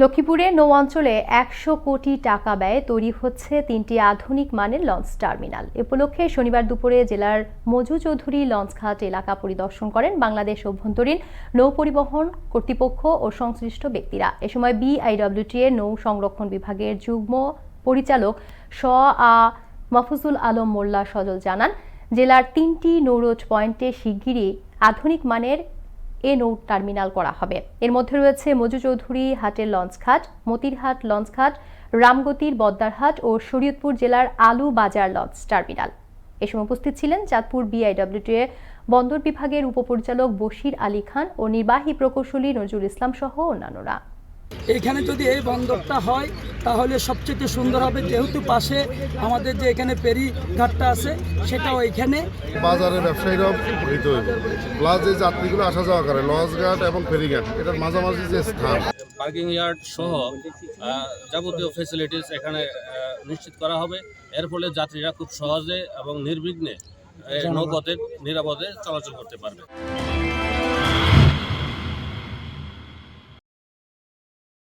লক্ষ্মীপুরে নৌ অঞ্চলে একশো কোটি টাকা ব্যয়ে তৈরি হচ্ছে তিনটি আধুনিক মানের লঞ্চ টার্মিনাল। এ উপলক্ষে শনিবার দুপুরে জেলার মজু চৌধুরী লঞ্চঘাট এলাকা পরিদর্শন করেন বাংলাদেশ অভ্যন্তরীণ নৌ পরিবহন কর্তৃপক্ষ ও সংশ্লিষ্ট ব্যক্তিরা। এ সময় বিআইডব্লিউটি এর নৌ সংরক্ষণ বিভাগের যুগ্ম পরিচালক স আ মাহফুজুল আলম মোল্লা সজল জানান, জেলার তিনটি নৌরোজ পয়েন্টে শিগগিরই আধুনিক মানের এ নৌ টার্মিনাল করা হবে। এর মধ্যে রয়েছে মজু চৌধুরী হাটের লঞ্চঘাট মতিরহাট লঞ্চঘাট রামগতির বদ্দারহাট ও শরীয়তপুর জেলার আলু বাজার লঞ্চ টার্মিনাল। এ সময় উপস্থিত ছিলেন চাঁদপুর বিআইডব্লিউটিএ বন্দর বিভাগের উপপরিচালক বশির আলী খান ও নির্বাহী প্রকৌশলী নজরুল ইসলাম সহ অন্যান্যরা। এখানে যদি এই বন্দরটা হয় তাহলে সবচেয়ে সুন্দর হবে যেহেতু পাশে আমাদের যে এখানে পেরি ঘাটটা আছে সেটাও এখানে। বাজারের ব্যবসায়ীরাও উপকৃত প্লাস যে যাত্রীগুলো আসা যাওয়া করে লঞ্চ ঘাট এবং ফেরিঘাট এটার মাঝামাঝি যে স্থান। পার্কিং ইয়ার্ড সহ যাবতীয় ফেসিলিটিস এখানে নিশ্চিত করা হবে। এর ফলে যাত্রীরা খুব সহজে এবং নির্বিঘ্নে নৌপথে নিরাপদে চলাচল করতে পারবে।